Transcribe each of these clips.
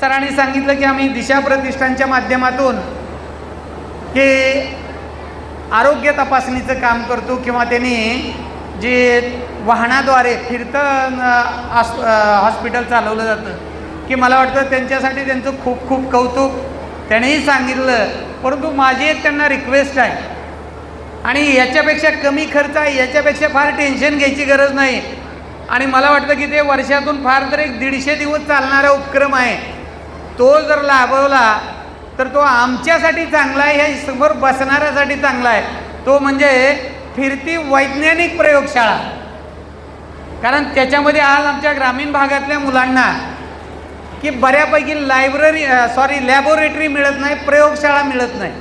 सरांनी सांगितलं की आम्ही दिशा प्रतिष्ठानच्या माध्यमातून हे आरोग्य तपासणीचं काम करतो किंवा त्यांनी जे वाहनाद्वारे फिरतं हॉस्पिटल चालवलं जातं की मला वाटतं त्यांच्यासाठी त्यांचं खूप खूप कौतुक. त्यानेही सांगितलं परंतु माझी एक त्यांना रिक्वेस्ट आहे. आणि याच्यापेक्षा कमी खर्च आहे याच्यापेक्षा फार टेन्शन घ्यायची गरज नाही. आणि मला वाटतं की ते वर्षातून फार तर एक दीडशे दिवस चालणारा उपक्रम आहे. तो जर लाभवला तर तो आमच्यासाठी चांगला आहे ह्या समोर बसणाऱ्यासाठी चांगला आहे. तो म्हणजे फिरती वैज्ञानिक प्रयोगशाळा. कारण त्याच्यामध्ये आज आमच्या ग्रामीण भागातल्या मुलांना की बऱ्यापैकी लायब्ररी सॉरी लॅबोरेटरी मिळत नाही प्रयोगशाळा मिळत नाही.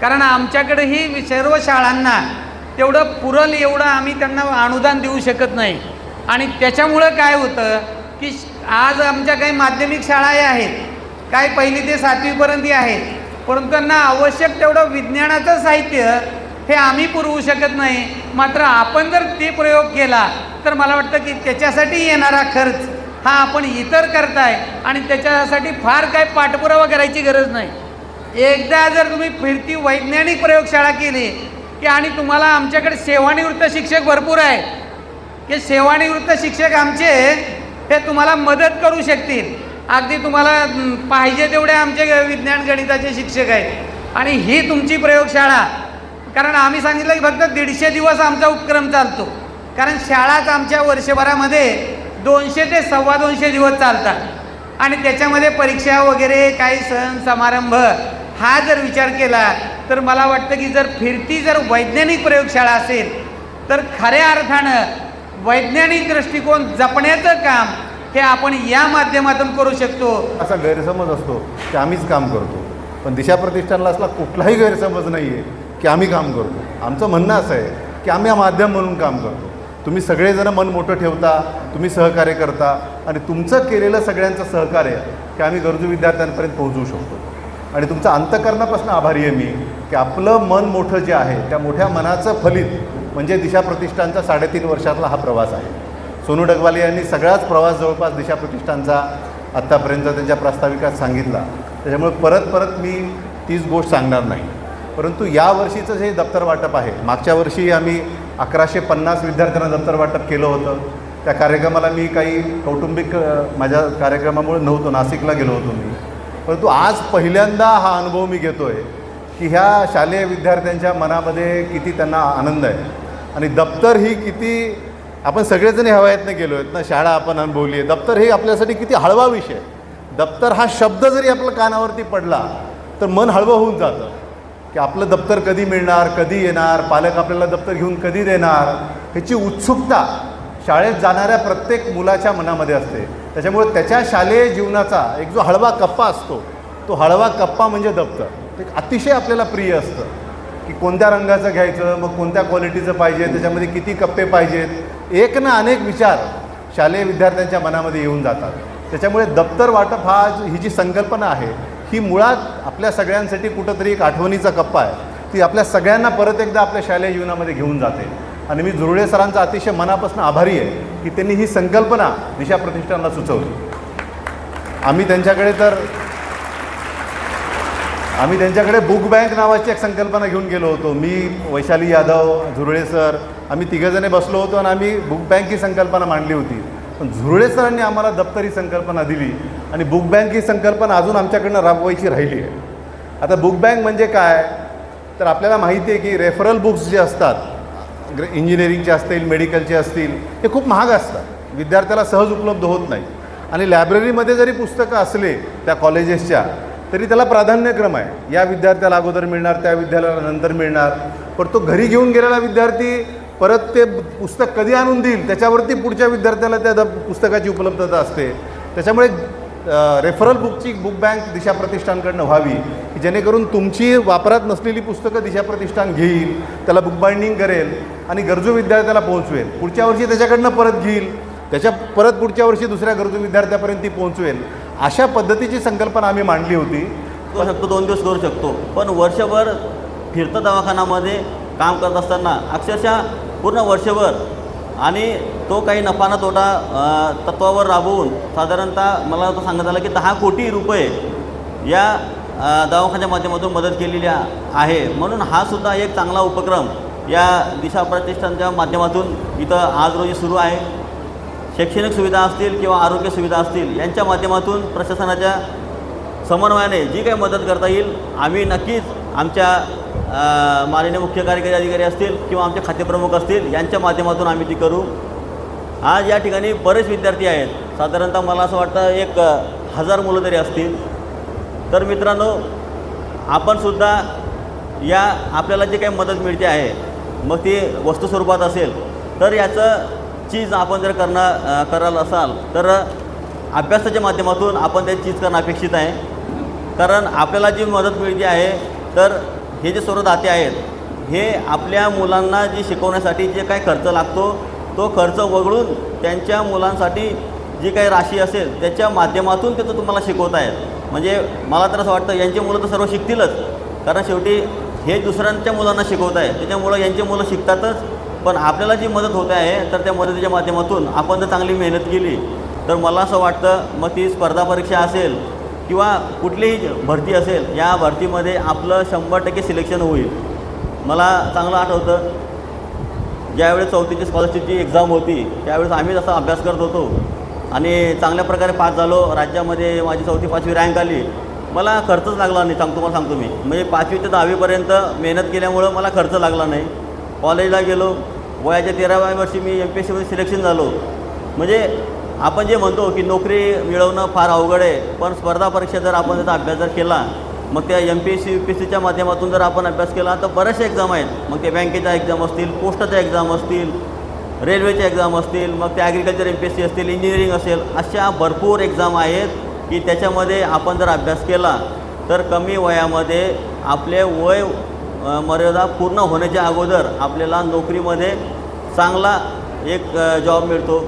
कारण आमच्याकडे ही सर्व शाळांना तेवढं पुरल एवढं आम्ही त्यांना अनुदान देऊ शकत नाही. आणि त्याच्यामुळं काय होतं की श- आज आमच्या काही माध्यमिक शाळाही आहेत काय पहिली ते सातवीपर्यंत आहेत. परंतु त्यांना आवश्यक तेवढं विज्ञानाचं साहित्य हे आम्ही पुरवू शकत नाही. मात्र आपण जर ते प्रयोग केला तर मला वाटतं की त्याच्यासाठी येणारा खर्च हा आपण इतर करताय आणि त्याच्यासाठी फार काय पाठपुरावा करायची गरज नाही. एकदा जर तुम्ही फिरती वैज्ञानिक प्रयोगशाळा केली की आणि तुम्हाला आमच्याकडे सेवानिवृत्त शिक्षक भरपूर आहे की सेवानिवृत्त शिक्षक आमचे हे तुम्हाला मदत करू शकतील. अगदी तुम्हाला पाहिजे तेवढे आमचे विज्ञान गणिताचे शिक्षक आहेत. आणि ही तुमची प्रयोगशाळा. कारण आम्ही सांगितलं की फक्त दीडशे दिवस आमचा उपक्रम चालतो. कारण शाळाच आमच्या वर्षभरामध्ये दोनशे ते सव्वा दोनशे दिवस चालतात. आणि त्याच्यामध्ये परीक्षा वगैरे काही सण समारंभ हा जर विचार केला तर मला वाटतं की जर फिरती जर वैज्ञानिक प्रयोगशाळा असेल तर खऱ्या अर्थानं वैज्ञानिक दृष्टिकोन जपण्याचं काम हे आपण या माध्यमातून करू शकतो. असा गैरसमज असतो की आम्हीच काम करतो. पण दिशा प्रतिष्ठानला असला कुठलाही गैरसमज नाही आहे की आम्ही काम करतो. आमचं म्हणणं असं आहे की आम्ही हा माध्यम म्हणून काम करतो. तुम्ही सगळेजण मन मोठं ठेवता तुम्ही सहकार्य करता आणि तुमचं केलेलं सगळ्यांचं सहकार्य की आम्ही गरजू विद्यार्थ्यांपर्यंत पोहोचवू शकतो. आणि तुमचं अंतकरणापासून आभारी आहे मी की आपलं मन मोठं जे आहे त्या मोठ्या मनाचं फलित म्हणजे दिशा प्रतिष्ठानचा साडेतीन वर्षातला हा प्रवास आहे. सोनू डगवाले यांनी सगळाच प्रवास जवळपास दिशा प्रतिष्ठानचा आत्तापर्यंत त्यांच्या प्रास्ताविकात सांगितला. त्याच्यामुळे परत परत मी तीच गोष्ट सांगणार नाही. परंतु या वर्षीचं जे दप्तर वाटप आहे मागच्या वर्षी आम्ही अकराशे पन्नास विद्यार्थ्यांना दप्तर वाटप केलं होतं. त्या कार्यक्रमाला मी काही कौटुंबिक माझ्या कार्यक्रमामुळे नव्हतो नाशिकला गेलो होतो मी. परंतु आज पहिल्यांदा हा अनुभव मी घेतो आहे की ह्या शालेय विद्यार्थ्यांच्या मनामध्ये किती त्यांना आनंद आहे. आणि दप्तर ही किती आपण सगळेजण हवायतनं गेलो आहेत ना शाळा आपण अनुभवली आहे. दप्तर हे आपल्यासाठी किती हळवा विषय दप्तर हा शब्द जरी आपल्या कानावरती पडला तर मन हळवं होऊन जातं. की आपलं दप्तर कधी मिळणार कधी येणार पालक आपल्याला दप्तर घेऊन कधी देणार ह्याची उत्सुकता शाळेत जाणाऱ्या प्रत्येक मुलाच्या मनामध्ये असते. त्याच्यामुळे त्याच्या शालेय जीवनाचा एक जो हळवा कप्पा असतो तो हळवा कप्पा म्हणजे दप्तर. ते अतिशय आपल्याला प्रिय असतं. की कोणत्या रंगाचं घ्यायचं मग कोणत्या क्वालिटीचं पाहिजे त्याच्यामध्ये किती कप्पे पाहिजेत एक ना अनेक विचार शालेय विद्यार्थ्यांच्या मनामध्ये येऊन जातात. त्याच्यामुळे दप्तर वाटप हा ही जी संकल्पना आहे ही मुळात आपल्या सगळ्यांसाठी कुठंतरी एक आठवणीचा कप्पा आहे. ती आपल्या सगळ्यांना परत एकदा आपल्या शालेय जीवनामध्ये घेऊन जाते. आणि मी जुरळे सरांचा अतिशय मनापासून आभारी आहे की त्यांनी ही संकल्पना दिशा प्रतिष्ठानला सुचवली. आम्ही त्यांच्याकडे तर आम्ही त्यांच्याकडे बुक बँक नावाची एक संकल्पना घेऊन गेलो होतो. मी वैशाली यादव झुरळे सर आम्ही तिघंजणे बसलो होतो आणि आम्ही बुक बँक ही संकल्पना मांडली होती. पण झुरळे सरांनी आम्हाला दप्तरी संकल्पना दिली आणि बुक बँक ही संकल्पना अजून आमच्याकडनं राबवायची राहिली आहे. आता बुक बँक म्हणजे काय? तर आपल्याला माहिती आहे की रेफरल बुक्स जे असतात इंजिनिअरिंगचे असतील मेडिकलचे असतील हे खूप महाग असतात. विद्यार्थ्याला सहज उपलब्ध होत नाही. आणि लायब्ररीमध्ये जरी पुस्तकं असले त्या कॉलेजेसच्या तरी त्याला प्राधान्यक्रम आहे. या विद्यार्थ्याला अगोदर मिळणार त्या विद्यार्थ्याला नंतर मिळणार. पण तो घरी घेऊन गेलेला विद्यार्थी परत ते पुस्तक कधी आणून देईल त्याच्यावरती पुढच्या विद्यार्थ्याला त्या द- पुस्तकाची उपलब्धता असते. त्याच्यामुळे रेफरल बुकची बुक बँक दिशा प्रतिष्ठानकडनं व्हावी की जेणेकरून तुमची वापरात नसलेली पुस्तकं दिशा प्रतिष्ठान घेईल त्याला बुक बाइंडिंग करेल आणि गरजू विद्यार्थ्याला पोहोचवेल. पुढच्या वर्षी त्याच्याकडनं परत घेईल त्याच्या परत पुढच्या वर्षी दुसऱ्या गरजू विद्यार्थ्यापर्यंत ती पोहोचवेल. अशा पद्धतीची संकल्पना आम्ही मांडली होती. करू शकतो दोन दिवस करू शकतो. पण वर्षभर फिरता दवाखान्यामध्ये काम करत असताना अक्षरशः पूर्ण वर्षभर आणि तो काही नफा ना तोटा तत्वावर राबवून साधारणतः मला तो सांगत आला की दहा कोटी रुपये या दवाखान्याच्या माध्यमातून मदत केलेली आहे. म्हणून हा सुद्धा एक चांगला उपक्रम या दिशा प्रतिष्ठानच्या माध्यमातून इथं आज रोजी सुरू आहे. शैक्षणिक सुविधा असतील किंवा आरोग्य सुविधा असतील यांच्या माध्यमातून प्रशासनाच्या समन्वयाने जी काही मदत करता येईल आम्ही नक्कीच आमच्या माननीय मुख्य कार्यकारी अधिकारी असतील किंवा आमचे खातेप्रमुख असतील यांच्या माध्यमातून आम्ही ती करू. आज या ठिकाणी बरेच विद्यार्थी आहेत. साधारणतः मला असं वाटतं एक हजार मुलं तरी असतील. तर मित्रांनो आपणसुद्धा या आपल्याला जी काही मदत मिळते आहे मग ती वस्तू स्वरूपात असेल तर याचं चीज आपण जर करणं कराल असाल तर अभ्यासाच्या माध्यमातून आपण ते चीज करणं अपेक्षित आहे. कारण आपल्याला जी मदत मिळते आहे तर हे जे सर्व दाते आहेत हे आपल्या मुलांना जी शिकवण्यासाठी जे काही खर्च लागतो तो खर्च वगळून त्यांच्या मुलांसाठी जी काही राशी असेल त्याच्या माध्यमातून ते तो तुम्हाला शिकवत आहेत. म्हणजे मला तर असं वाटतं यांची मुलं तर सर्व शिकतीलच. कारण शेवटी हे दुसऱ्यांच्या मुलांना शिकवत आहे त्याच्यामुळं यांची मुलं शिकतातच. पण आपल्याला जी मदत होते आहे तर त्या मदतीच्या माध्यमातून आपण जर चांगली मेहनत केली तर मला असं वाटतं मग ती स्पर्धा परीक्षा असेल किंवा कुठलीही भरती असेल या भरतीमध्ये आपलं शंभर टक्के सिलेक्शन होईल. मला चांगलं आठवतं ज्यावेळेस चौथीची स्कॉलरशिपची एक्झाम होती त्यावेळेस आम्ही जसा अभ्यास करत होतो. आणि चांगल्या प्रकारे पास झालो राज्यामध्ये माझी चौथी पाचवी रँक आली. मला खर्चच लागला नाही सांगतो मला सांगतो मी. म्हणजे पाचवी ते दहावीपर्यंत मेहनत केल्यामुळं मला खर्च लागला नाही. कॉलेजला गेलो. वयाच्या तेराव्या वर्षी मी एम पी एस सीमध्ये सिलेक्शन झालो. म्हणजे आपण जे म्हणतो की नोकरी मिळवणं फार अवघड आहे पण स्पर्धा परीक्षा जर आपण त्याचा अभ्यास जर केला मग त्या M P S C U P S सीच्या माध्यमातून जर आपण अभ्यास केला तर बऱ्याचशा एक्झाम आहेत. मग ते बँकेच्या एक्झाम असतील पोस्टाच्या एक्झाम असतील रेल्वेच्या एक्झाम असतील मग ते agriculture M P S C असतील इंजिनिअरिंग असेल अशा भरपूर एक्झाम आहेत की त्याच्यामध्ये आपण जर अभ्यास केला तर कमी वयामध्ये आपले वय मर्यादा पूर्ण होण्याच्या अगोदर आपल्याला नोकरीमध्ये चांगला एक जॉब मिळतो.